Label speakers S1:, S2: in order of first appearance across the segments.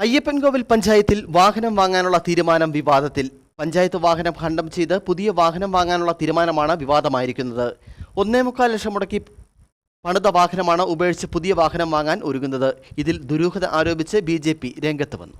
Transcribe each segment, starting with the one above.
S1: അയ്യപ്പൻകോവിൽ പഞ്ചായത്തിൽ വാഹനം വാങ്ങാനുള്ള തീരുമാനം വിവാദത്തിൽ. പഞ്ചായത്ത് വാഹനം ഖണ്ഡം ചെയ്ത് പുതിയ വാഹനം വാങ്ങാനുള്ള തീരുമാനമാണ് വിവാദമായിരിക്കുന്നത്. ഒന്നേ മുക്കാൽ ലക്ഷം മുടക്കി പണിത വാഹനമാണ് ഉപേക്ഷിച്ച് പുതിയ വാഹനം വാങ്ങാൻ ഒരുങ്ങുന്നത്. ഇതിൽ ദുരൂഹത ആരോപിച്ച് ബി ജെ പി രംഗത്ത് വന്നു.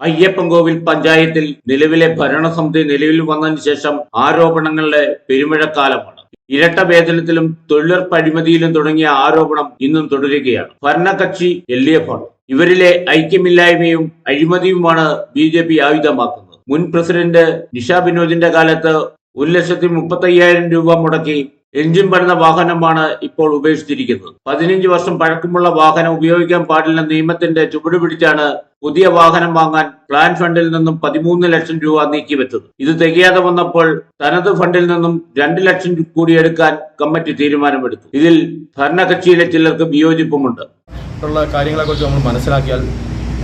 S2: അയ്യപ്പൻകോവിൽ പഞ്ചായത്തിൽ നിലവിലെ ഭരണസമിതി നിലവിൽ വന്നതിന് ശേഷം ആരോപണങ്ങളുടെ പെരുമഴക്കാലമാണ്. ഇരട്ട വേതനത്തിലും തൊഴിലുറപ്പ് അഴിമതിയിലും തുടങ്ങിയ ആരോപണം ഇന്നും തുടരുകയാണ്. ഭരണകക്ഷി എൽ ഡി എഫ് ആണ്. ഇവരിലെ ഐക്യമില്ലായ്മയും അഴിമതിയുമാണ് ബി ജെ പി ആയുധമാക്കുന്നത്. മുൻ പ്രസിഡന്റ് നിഷ വിനോദിന്റെ കാലത്ത് ഒരു ലക്ഷത്തി മുപ്പത്തി രൂപ മുടക്കി എഞ്ചിൻ പണിത വാഹനമാണ് ഇപ്പോൾ ഉപേക്ഷിച്ചിരിക്കുന്നത്. പതിനഞ്ച് വർഷം പഴക്കമുള്ള വാഹനം ഉപയോഗിക്കാൻ പാടില്ല നിയമത്തിന്റെ ചുവട് പിടിച്ചാണ് പുതിയ വാഹനം വാങ്ങാൻ പ്ലാൻ ഫണ്ടിൽ നിന്നും പതിമൂന്ന് ലക്ഷം രൂപ നീക്കിവെച്ചത്. ഇത് തികയാതെ വന്നപ്പോൾ തനത് ഫണ്ടിൽ നിന്നും രണ്ട് ലക്ഷം കൂടി എടുക്കാൻ കമ്മിറ്റി തീരുമാനമെടുത്തു. ഇതിൽ ഭരണകക്ഷിയിലെ ചിലർക്ക് വിയോജിപ്പുമുണ്ട്.
S3: കാര്യങ്ങളെക്കുറിച്ച് നമ്മൾ മനസ്സിലാക്കിയാൽ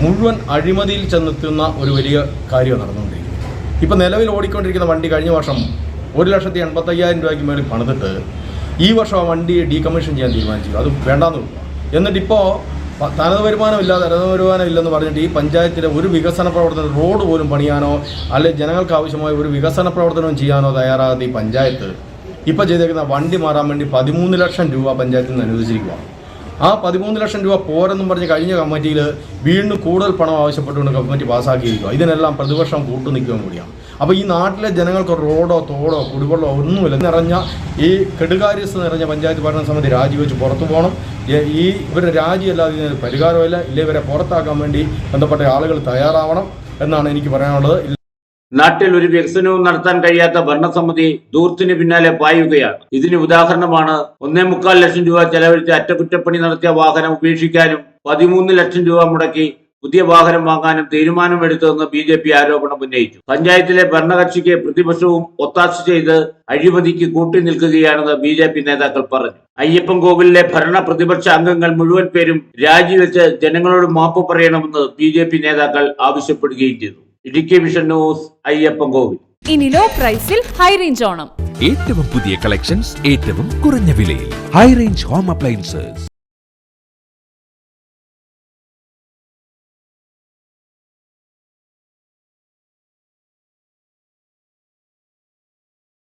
S3: മുഴുവൻ അഴിമതിയിൽ ചെന്നെത്തുന്ന ഒരു വലിയ കാര്യമാണ് നടന്നുകൊണ്ടിരിക്കുന്നത്. ഇപ്പം നിലവിൽ ഓടിക്കൊണ്ടിരിക്കുന്ന വണ്ടി കഴിഞ്ഞ വർഷം ഒരു ലക്ഷത്തി എൺപത്തയ്യായിരം രൂപയ്ക്ക് മേളിൽ പണിതിട്ട് ഈ വർഷം ആ വണ്ടി ഡീകമ്മീഷൻ ചെയ്യാൻ തീരുമാനിച്ചു. അത് വേണ്ടാന്ന് വെക്കുക എന്നിട്ടിപ്പോൾ തനത് തനത് വരുമാനമില്ല തനത് വരുമാനം ഇല്ലെന്ന് പറഞ്ഞിട്ട് ഈ പഞ്ചായത്തിലെ ഒരു വികസന പ്രവർത്തനം റോഡ് പോലും പണിയാനോ അല്ലെങ്കിൽ ജനങ്ങൾക്ക് ആവശ്യമായ ഒരു വികസന പ്രവർത്തനവും ചെയ്യാനോ തയ്യാറാകുന്ന ഈ പഞ്ചായത്ത് ഇപ്പോൾ ചെയ്തേക്കുന്ന വണ്ടി മാറാൻ വേണ്ടി പതിമൂന്ന് ലക്ഷം രൂപ പഞ്ചായത്തിൽ നിന്ന് അനുവദിച്ചിരിക്കുകയാണ് ആ പതിമൂന്ന് ലക്ഷം രൂപ പോരെന്നും പറഞ്ഞ് കഴിഞ്ഞ കമ്മിറ്റിയിൽ വീണ്ടും കൂടുതൽ പണം ആവശ്യപ്പെട്ടുകൊണ്ട് കമ്മിറ്റി പാസ്സാക്കിയിരിക്കുക ഇതിനെല്ലാം പ്രതിപക്ഷം കൂട്ടു നിൽക്കുകയും കൂടിയാണ്. അപ്പോൾ ഈ നാട്ടിലെ ജനങ്ങൾക്ക് റോഡോ തോടോ കുടിവെള്ളമോ ഒന്നുമില്ല. നിറഞ്ഞ ഈ കെടുകാര്യസ്ഥ നിറഞ്ഞ പഞ്ചായത്ത് ഭരണ സമിതി രാജിവെച്ച് പുറത്തു പോകണം. ഈ ഇവരുടെ രാജിയല്ലാതെ ഇതിന് പരിഹാരമില്ല ഇല്ല ഇവരെ പുറത്താക്കാൻ വേണ്ടി ബന്ധപ്പെട്ട ആളുകൾ തയ്യാറാവണം എന്നാണ് എനിക്ക് പറയാനുള്ളത്.
S2: നാട്ടിൽ ഒരു വികസനവും നടത്താൻ കഴിയാത്ത ഭരണസമിതി ദൂർത്തിന് പിന്നാലെ പായുകയാണ്. ഇതിന് ഉദാഹരണമാണ് ഒന്നേ മുക്കാൽ ലക്ഷം രൂപ ചെലവഴിച്ച് അറ്റകുറ്റപ്പണി നടത്തിയ വാഹനം ഉപേക്ഷിക്കാനും പതിമൂന്ന് ലക്ഷം രൂപ മുടക്കി പുതിയ വാഹനം വാങ്ങാനും തീരുമാനമെടുത്തതെന്ന് ബി ജെ പി ആരോപണം ഉന്നയിച്ചു. പഞ്ചായത്തിലെ ഭരണകക്ഷിക്ക് പ്രതിപക്ഷവും ഒത്താശ ചെയ്ത് അഴിമതിക്ക് കൂട്ടി നിൽക്കുകയാണെന്ന് ബി ജെ പി നേതാക്കൾ പറഞ്ഞു. അയ്യപ്പൻ കോവിലിലെ ഭരണ പ്രതിപക്ഷ അംഗങ്ങൾ മുഴുവൻ പേരും രാജിവെച്ച് ജനങ്ങളോട് മാപ്പ് പറയണമെന്ന് ബി ജെ പി നേതാക്കൾ ആവശ്യപ്പെടുകയും ചെയ്തു. Idukki vision news Ayyappan Kovil.
S4: ഇനി ലോ പ്രൈസിൽ ഹൈ റേഞ്ച് ഓണം.
S5: ഏറ്റവും പുതിയ കളക്ഷൻസ് ഏറ്റവും കുറഞ്ഞ വിലയിൽ. High range home appliances